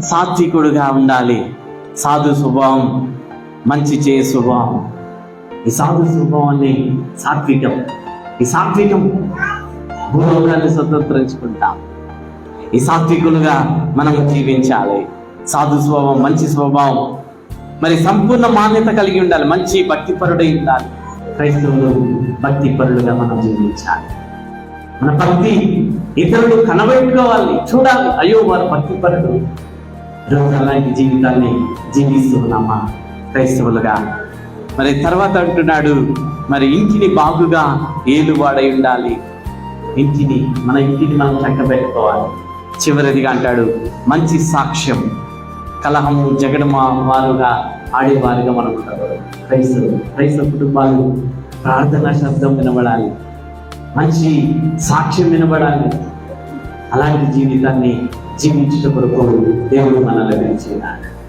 సాత్వికుడుగా ఉండాలి. సాధు స్వభావం మంచి చే స్వభావం. ఈ సాధు స్వభావాన్ని సాత్వికం. ఈ సాత్వికం భూలోకాన్ని స్వతంత్రించుకుంటాం. ఈ సాత్వికులుగా మనం జీవించాలి. సాధు స్వభావం మంచి స్వభావం. మరి సంపూర్ణ మాన్యత కలిగి ఉండాలి. మంచి భక్తిపరుడై ఉండాలి. క్రైస్తవులు భక్తిపరులుగా మనం జీవించాలి. మన భక్తి ఇతరులు కనబెట్టుకోవాలి. చూడాలి. అయ్యో వారు భక్తిపరుడు ఈరోజు అలాంటి జీవితాన్ని జీవిస్తున్నామా క్రైస్తవులుగా. మరి తర్వాత అంటున్నాడు మరి ఇంటిని బాగుగా ఏలువాడై ఉండాలి. ఇంటిని మన ఇంటిని మనం చక్కబెట్టుకోవాలి చివరిదిగా అంటాడు మంచి సాక్ష్యం. కలహము జగడమా వారుగా ఆడేవారుగా మనం ఉండకూడదు. క్రైస్తవులు క్రైస్తవ కుటుంబాలు ప్రార్థన శబ్దం వినబడాలి. మంచి సాక్ష్యం వినబడాలి. అలాంటి జీవితాన్ని జీవించుట కొరకు దేవుడు మనల్ని పిలిచినాడు